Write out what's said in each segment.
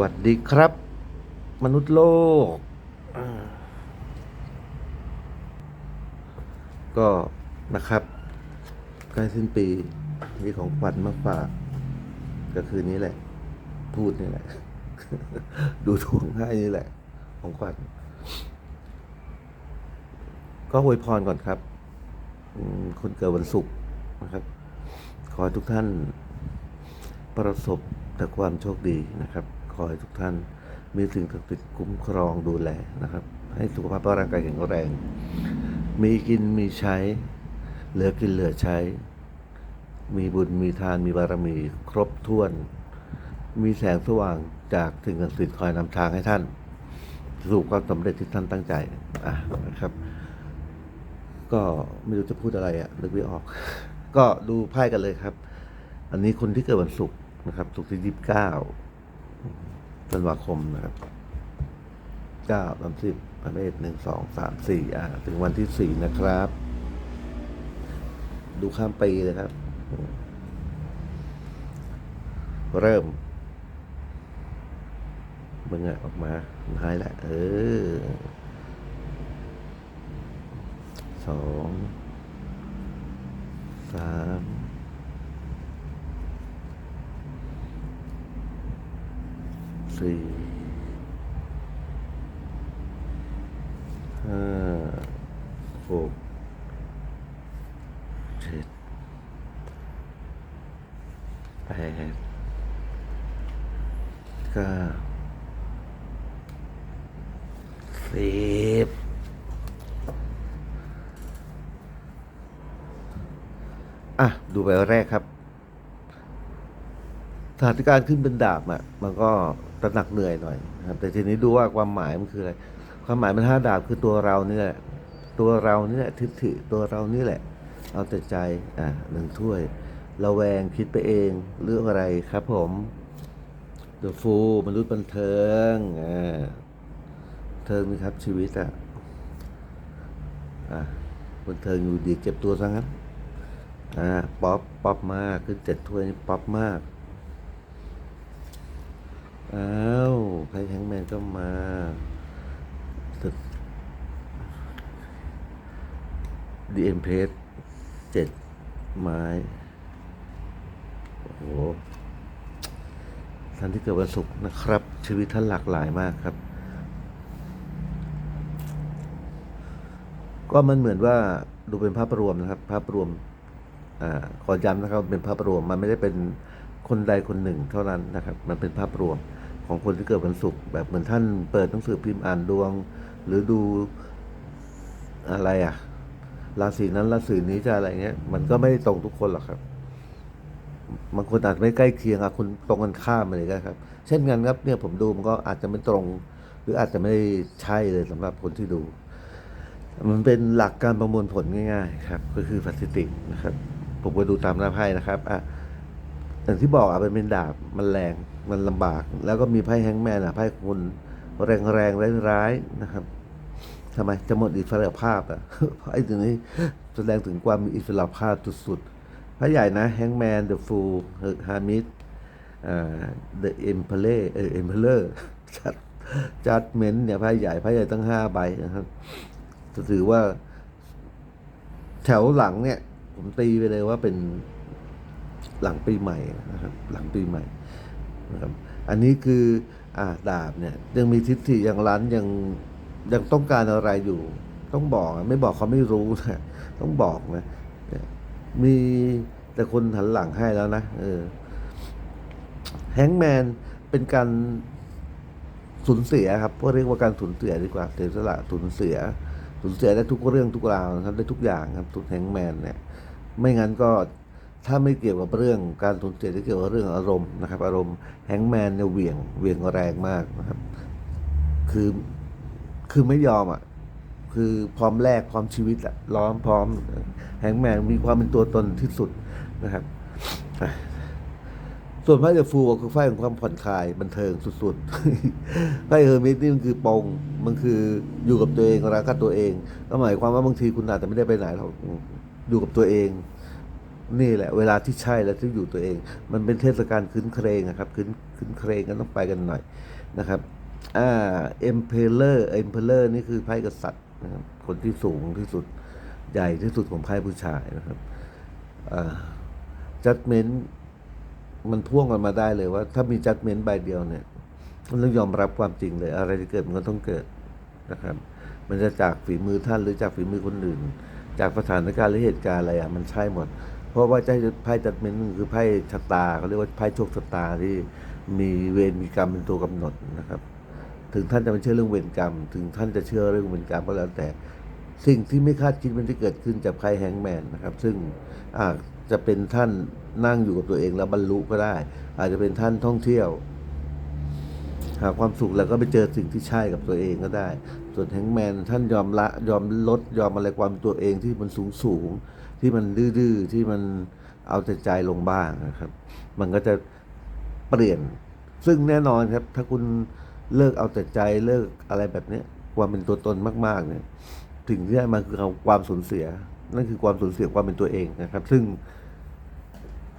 วัสดีครับ มนุษย์โลก ก็นะครับใกล้สิ้นปีมีของขวัญมาฝาก ก็คือนี้แหละ พูดนี่แหละ ดูทวงให้นี่แหละ ของขวัญก็อวยพรก่อนครับคนเกิดวันศุกร์นะครับ ขอทุกท่านประสบแต่ความโชคดีนะครับ ขอให้ทุกท่านมีสิ่งศักดิ์สิทธิ์คุ้มครองดูแลนะครับ ให้สุขภาพร่างกายแข็งแรง มีกินมีใช้ เหลือกินเหลือใช้ มีบุญมีทานมีบารมีครบถ้วน มีแสงสว่างจากสิ่งศักดิ์สิทธิ์คอยนำทางให้ท่าน สู่ความสำเร็จที่ท่านตั้งใจอะนะครับ ก็ไม่รู้จะพูดอะไรอะนึกไม่ออก ก็ดูไพ่กันเลยครับ อันนี้คนที่เกิดวันศุกร์นะครับศุกร์ที่ยี่สิบเก้า ธันวาคมนะครับเก้าสามสิบประเภทหนึ่งสองสามสี่อ่าถึงวันที่สี่นะครับ ดูข้ามปีเลยครับ เริ่มมึงอะออกมาท้ายแหละเออสองสาม สี่ห้าหกเจ็ดแปดเก้าสิบอะ ดูใบแรกครับ ถานการณ์ขึ้นเป็นดาบอะมันก็ตระหนักเหนื่อยหน่อยครับแต่ทีนี้ดูว่าความหมายมันคืออะไร ความหมายมันห้าดาบคือตัวเรานี่แหละตัวเรานี่แหละทิฏฐิตัวเรานี่แหละ เอาแต่ใจอะหนึ่งถ้วยระแวงคิดไปเองเรื่องอะไรครับผม The Fool มนุษย์บันเทิงอ่าบันเทิงนี่ครับชีวิตอะอะบันเทิงอยู่ดีเก็บตัวซะงั้นอ่าป๊อปป๊อปมากขึ้นเจ็ดถ้วยนี่ป๊อปมาก อ้าวไพ่แทงแมนก็มาตึกดีเอ็มเพสเจ็ดไม้ โอ้โหท่านที่เกิดวันศุกร์นะครับ ชีวิตท่านหลากหลายมากครับ ก็มันเหมือนว่าดูเป็นภาพรวมนะครับ ภาพรวมอ่าขอย้ำนะครับ เป็นภาพรวมมันไม่ได้เป็นคนใดคนหนึ่งเท่านั้นนะครับ มันเป็นภาพรวม ของคนที่เกิดวันศุกร์แบบเหมือนท่านเปิดหนังสือพิมพ์อ่านดวง หรือดูอะไรอะราศีนั้นราศีนี้จะอะไรเงี้ย มันก็ไม่ได้ตรงทุกคนหรอกครับบางคนอาจไม่ใกล้เคียงอะคุณตรงกันข้ามอะไรก็ครับ เช่นกันครับเนี่ยผมดูมันก็อาจจะไม่ตรง หรืออาจจะไม่ใช่เลยสำหรับคนที่ดู มันเป็นหลักการประมวลผลง่าย ๆ ครับ ก็คือสถิตินะครับ ผมก็ดูตามหน้าไพ่นะครับอะ อย่างที่บอกอะมันเป็นดาบมันแรงมันลำบาก แล้วก็มีไพ่แฮงแมนอะไพ่คนแรงแรงร้ายๆนะครับทำไมจะหมดอิสระภาพอะไอ้ตรงนี้แสดงถึงความมีอิสระภาพสุดๆไพ่ใหญ่นะแฮงแมนเดอะฟูลฮามิดอ่าเดอะเอ็มเพลเออเอ็มเพลจัดจัดเมนเนี่ยไพ่ใหญ่ไพ่ใหญ่ตั้งห้าใบนะครับถือว่า แถวหลังเนี่ย ผมตีไปเลยว่าเป็น หลังปีใหม่นะครับหลังปีใหม่นะครับอันนี้คืออ่าดาบเนี่ยยังมีทิฏฐิยังรั้นยังยังต้องการอะไรอยู่ ต้องบอกไม่บอกเขาไม่รู้นะต้องบอกนะมีแต่คนหันหลังให้แล้วนะเออแฮงแมนเป็นการสูญเสียครับก็เรียกว่าการสูญเสียดีกว่าเสียสละสูญเสียสูญเสียได้ทุกเรื่องทุกราวนะครับได้ทุกอย่างครับทุกแฮงแมนเนี่ย ไม่งั้นก็ ถ้าไม่เกี่ยวกับเรื่องการสูญเสียที่เกี่ยวกับเรื่องอารมณ์นะครับ อารมณ์แฮงแมนเนี่ยเหวี่ยงเหวี่ยงแรงมากนะครับ คือคือไม่ยอมอะคือพร้อมแลกความชีวิตอะล้อมพร้อมแฮงแมนมีความเป็นตัวตนที่สุดนะครับส่วนไพ่เดฟูลคือไพ่ของความผ่อนคลายบันเทิงสุดๆไพ่เฮอร์มิสนี่มันคือปงมันคืออยู่กับตัวเองรักกับตัวเองก็หมายความว่าบางทีคุณอาจจะไม่ได้ไปไหนหรอกอยู่กับตัวเอง นี่แหละเวลาที่ใช่แล้วที่อยู่ตัวเอง มันเป็นเทศกาลคืนเครงนะครับคืนคืนเครงก็ต้องไปกันหน่อยนะครับอ่าเอ็มเพลเลอร์เอ็มเพลเลอร์นี่คือไพ่กษัตริย์นะครับคนที่สูงที่สุดใหญ่ที่สุดของไพ่ผู้ชายนะครับจัดเมนต์มันพ่วงกันมาได้เลยว่า ถ้ามีจัดเมนต์ใบเดียวเนี่ยมันต้องยอมรับความจริงเลย อะไรที่เกิดมันก็ต้องเกิดนะครับ มันจะจากฝีมือท่านหรือจากฝีมือคนอื่น จากสถานการณ์หรือเหตุการณ์อะไรอะมันใช่หมด เพราะว่าใจไพ่จัดเมนต์คือไพ่ชะตาเขาเรียกว่าไพ่โชคชะตาที่มีเวรมีกรรมเป็นตัวกำหนดนะครับ ถึงท่านจะไม่เชื่อเรื่องเวรกรรม ถึงท่านจะเชื่อเรื่องเวรกรรมก็แล้วแต่ สิ่งที่ไม่คาดคิดมันจะเกิดขึ้นจากไพ่แฮงแมนนะครับ ซึ่งอาจจะเป็นท่านนั่งอยู่กับตัวเองแล้วบรรลุก็ได้ อาจจะเป็นท่านท่องเที่ยว หาความสุขแล้วก็ไปเจอสิ่งที่ใช่กับตัวเองก็ได้ ส่วนแฮงแมนท่านยอมละยอมลดยอมอะไรความตัวเองที่มันสูงสูง ที่มันดื้อๆที่มันเอาแต่ใจลงบ้างนะครับ มันก็จะเปลี่ยน ซึ่งแน่นอนครับ ถ้าคุณเลิกเอาแต่ใจเลิกอะไรแบบเนี้ยความเป็นตัวตนมาก ๆ เนี่ยสิ่งที่ได้มาคือความสูญเสีย นั่นคือความสูญเสียความเป็นตัวเองนะครับ ซึ่ง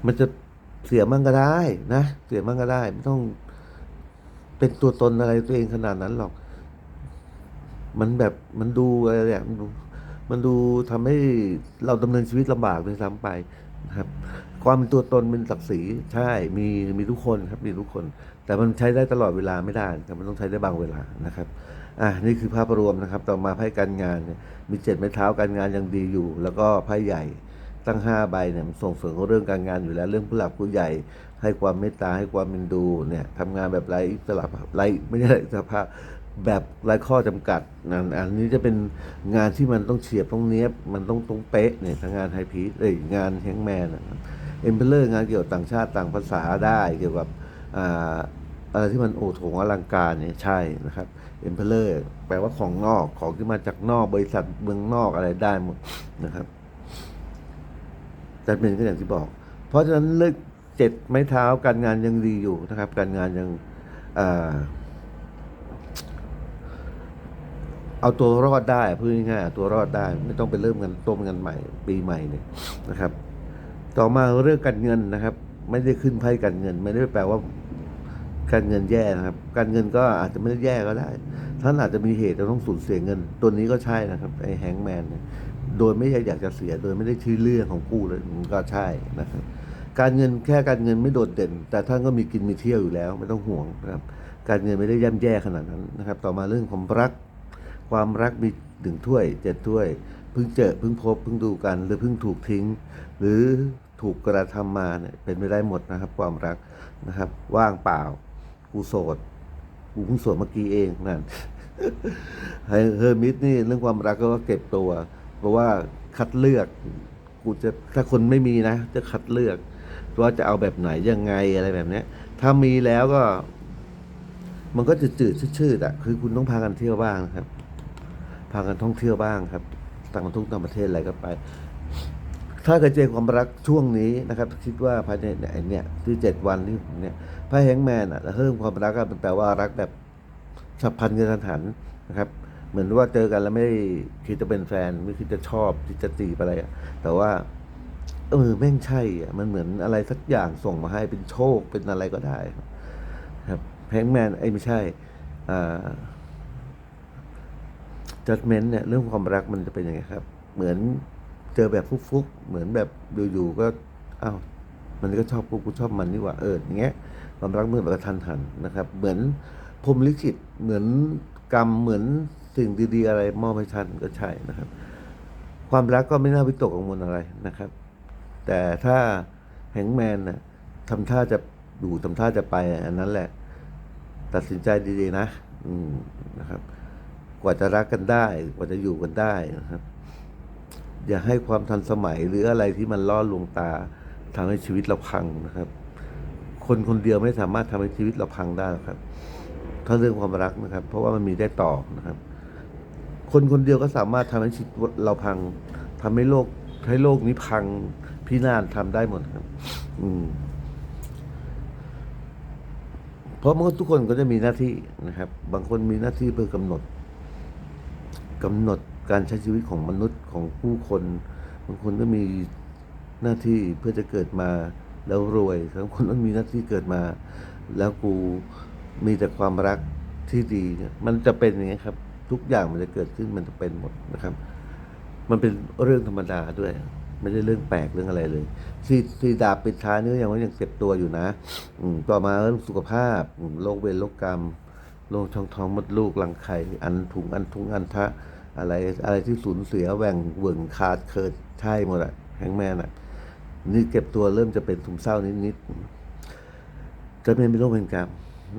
มันจะเสียมั่งก็ได้นะ เสียมั่งก็ได้ ไม่ต้องเป็นตัวตนอะไรตัวเองขนาดนั้นหรอก มันแบบมันดูอะไรเนี่ยมัน มันดูทำให้เราดำเนินชีวิตลำบากเลยซ้ำไปนะครับ ความเป็นตัวตนเป็นศักดิ์ศรีใช่มีมีทุกคนครับมีทุกคน แต่มันใช้ได้ตลอดเวลาไม่ได้ครับมันต้องใช้ได้บางเวลานะครับอะนี่คือภาพรวมนะครับ ต่อมาไพ่การงานเนี่ยมีเจ็ดไม้เท้าการงานยังดีอยู่ แล้วก็ไพ่ใหญ่ตั้งห้าใบเนี่ยมันส่งเสริมเรื่องการงานอยู่แล้ว เรื่องผู้หลักผู้ใหญ่ ให้ความเมตตาให้ความเป็นดูเนี่ยทำงานแบบไร้อิสระไร้ไม่ใช่สภาพ แบบไร้ข้อจำกัดนั่นอันนี้จะเป็นงานที่มันต้องเฉียบต้องเนี้ยบมันต้องตรงเป๊ะเนี่ยทางงานไทยพีซเอ้ยงานแฮงแมนนะครับเอ็มเพลเลอร์งานเกี่ยวกับต่างชาติต่างภาษาได้เกี่ยวกับอ่าอะไรที่มันโอโถงอลังการเนี่ยใช่นะครับเอ็มเพลเลอร์แปลว่าของนอกของที่มาจากนอกบริษัทเมืองนอกอะไรได้หมดนะครับจัดเป็นก็อย่างที่บอก เพราะฉะนั้นเลือกเจ็ดไม้เท้าการงานยังดีอยู่นะครับ การงานยังอ่า เอาตัวรอดได้พูดง่ายๆเอาตัวรอดได้ ไม่ต้องไปเริ่มกันต้มกันใหม่ ปีใหม่เนี่ยนะครับ ต่อมาเรื่องการเงินนะครับ ไม่ได้ขึ้นไพ่การเงิน ไม่ได้แปลว่า การเงินแย่นะครับ การเงินก็อาจจะไม่ได้แย่ก็ได้ ท่านอาจจะมีเหตุจะต้องสูญเสียเงิน ตัวนี้ก็ใช่นะครับไอ้แฮงแมนเนี่ยโดยไม่อยากจะเสียโดยไม่ได้ชื่อเรื่องของกู้เลยมันก็ใช่นะครับการเงินแค่การเงินไม่โดดเด่น แต่ท่านก็มีกินมีเที่ยวอยู่แล้ว ไม่ต้องห่วงนะครับ การเงินไม่ได้ย่ำแย่ขนาดนั้นนะครับ ต่อมาเรื่องความรัก ความรักมีหนึ่งถ้วยเจ็ดถ้วย เพิ่งเจอเพิ่งพบเพิ่งดูกัน หรือเพิ่งถูกทิ้ง หรือถูกกระทำมาเนี่ยเป็นไม่ได้หมดนะครับ ความรักนะครับ ว่างเปล่า กูโสดกูเพิ่งโสดเมื่อกี้เองนั่นเฮอร์มิสนี่เรื่องความรักก็เก็บตัว เพราะว่าคัดเลือกกูจะถ้าคนไม่มีนะ จะคัดเลือกว่าจะเอาแบบไหนยังไงอะไรแบบเนี้ย ถ้ามีแล้วก็ มันก็จะจืดชืดๆอะคือคุณต้องพากันเที่ยวบ้างนะครับ พากันท่องเที่ยวบ้างครับ ต่างประเทศต่างประเทศอะไรก็ไป ถ้าเกิดเจอความรักช่วงนี้นะครับ คิดว่าภายในเนี่ยไอ้เนี่ยที่เจ็ดวันที่เนี่ยไพ่แฮงแมนอะเรื่องความรักอะมันแปลว่ารักแบบฉับพลันกระทันหันนะครับ เหมือนว่าเจอกันแล้วไม่คิดจะเป็นแฟนไม่คิดจะชอบคิดจะจีบอะไรแต่ว่าเออแม่งใช่อะมันเหมือนอะไรสักอย่างส่งมาให้เป็นโชคเป็นอะไรก็ได้ครับแฮงแมนไอ้ไม่ใช่อ่า judgment เนี่ยเรื่องความรักมันจะเป็นยังไงครับ เหมือนเจอแบบฟุกๆเหมือนแบบอยู่ๆก็อ้าวมันก็ชอบกูกูชอบมันนี่หว่าเอออย่างเงี้ยความรักมันแบบกระทันหันนะครับ เหมือนพรมลิขิตเหมือนกรรมเหมือนสิ่งดีๆอะไรมอบให้ท่านก็ใช่นะครับ ความรักก็ไม่น่าวิตกกังวลอะไรนะครับ แต่ถ้าแฮงแมนน่ะทำท่าจะอยู่ทำท่าจะไปอันนั้นแหละ ตัดสินใจดีๆนะ อืมนะครับ กว่าจะรักกันได้ กว่าจะอยู่กันได้นะครับ อย่าให้ความทันสมัยหรืออะไรที่มันล่อลวงตาทำให้ชีวิตเราพังนะครับ คนคนเดียวไม่สามารถทำให้ชีวิตเราพังได้ครับ ถ้าเรื่องความรักนะครับ เพราะว่ามันมีได้ต่อนะครับ คนคนเดียวก็สามารถทำให้ชีวิตเราพังทำให้โลกให้โลกนี้พังพินาศทำได้หมดครับ อืมเพราะมันทุกคนก็จะมีหน้าที่นะครับ บางคนมีหน้าที่เพื่อกำหนด กำหนดการใช้ชีวิตของมนุษย์ของผู้คนบางคนก็มีหน้าที่เพื่อจะเกิดมาแล้วรวยทั้งคนต้องมีหน้าที่เกิดมา แล้วกูมีแต่ความรักที่ดีเนี่ยมันจะเป็นอย่างนี้ครับ ทุกอย่างมันจะเกิดขึ้นมันจะเป็นหมดนะครับ มันเป็นเรื่องธรรมดาด้วย ไม่ได้เรื่องแปลกเรื่องอะไรเลยสีสีดาบปิดท้ายนี่ก็ยังว่ายังเจ็บตัวอยู่นะ อืมต่อมาเรื่องสุขภาพโรคเวรโรคกรรม โรคช่องท้องมดลูกรังไข่อันถุงอันทุงอันทะ อะไรอะไรที่สูญเสียแหว่งเหว่งขาดเคิดใช่หมดอะแฮงแม่นอะนี่เก็บตัวเริ่มจะเป็นซึมเศร้านิดๆจะเป็นโรคเป็นกรรม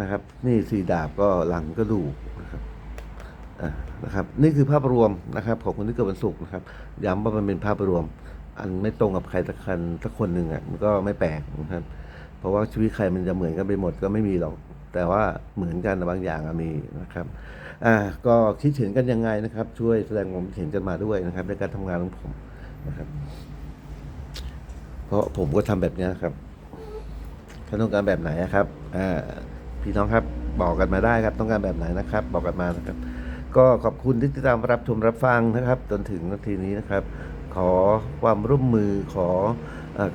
นะครับ นี่สีดาบก็หลังก็ดูนะครับอ่านะครับนี่คือภาพรวมนะครับของคนที่เกิดวันศุกร์นะครับ ย้ำว่ามันเป็นภาพรวม อันไม่ตรงกับใครสักคนสักคนหนึ่งอะมันก็ไม่แปลกนะครับ เพราะว่าชีวิตใครมันจะเหมือนกันไปหมดก็ไม่มีหรอก แต่ว่าเหมือนกันบางอย่างมีนะครับอ่าก็คิดเห็นกันยังไงนะครับ ช่วยแสดงความเห็นกันมาด้วยนะครับ ในการทำงานของผมนะครับ เพราะผมก็ทำแบบนี้ครับท่านต้องการแบบไหนครับอ่าพี่น้องครับบอกกันมาได้ครับ ต้องการแบบไหนนะครับ บอกกันมานะครับ ก็ขอบคุณที่ติดตามรับชมรับฟังนะครับ จนถึงนาทีนี้นะครับ ขอความร่วมมือขอ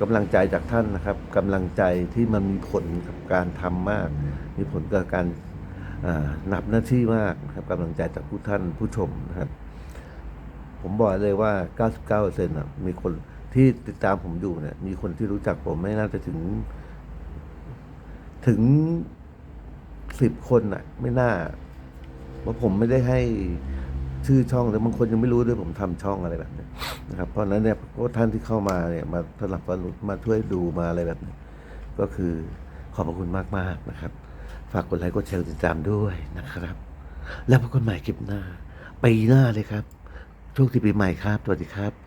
กำลังใจจากท่านนะครับกำลังใจที่มันมีผลกับการทำมาก มีผลกับการอ่านับหน้าที่มากครับกำลังใจจากผู้ท่านผู้ชมนะครับ ผมบอกเลยว่า 99%อะมีคนที่ติดตามผมอยู่เนี่ย มีคนที่รู้จักผมไม่น่าจะถึง ถึงสิบคนอะ ไม่น่าเพราะผมไม่ได้ให้ชื่อช่องแต่บางคนยังไม่รู้ด้วยผมทำช่องอะไรแบบนี้ นะครับเพราะฉะนั้นเนี่ยพวกท่านที่เข้ามาเนี่ยมาสนับสนุนมาช่วยดูมาอะไรแบบนี้ก็คือขอบพระคุณมากๆนะครับ ฝากกดไลค์กดแชร์ติดตามด้วยนะครับ แล้วพบกันใหม่คลิปหน้าปีหน้าเลยครับโชคดีปีใหม่ครับสวัสดีครับ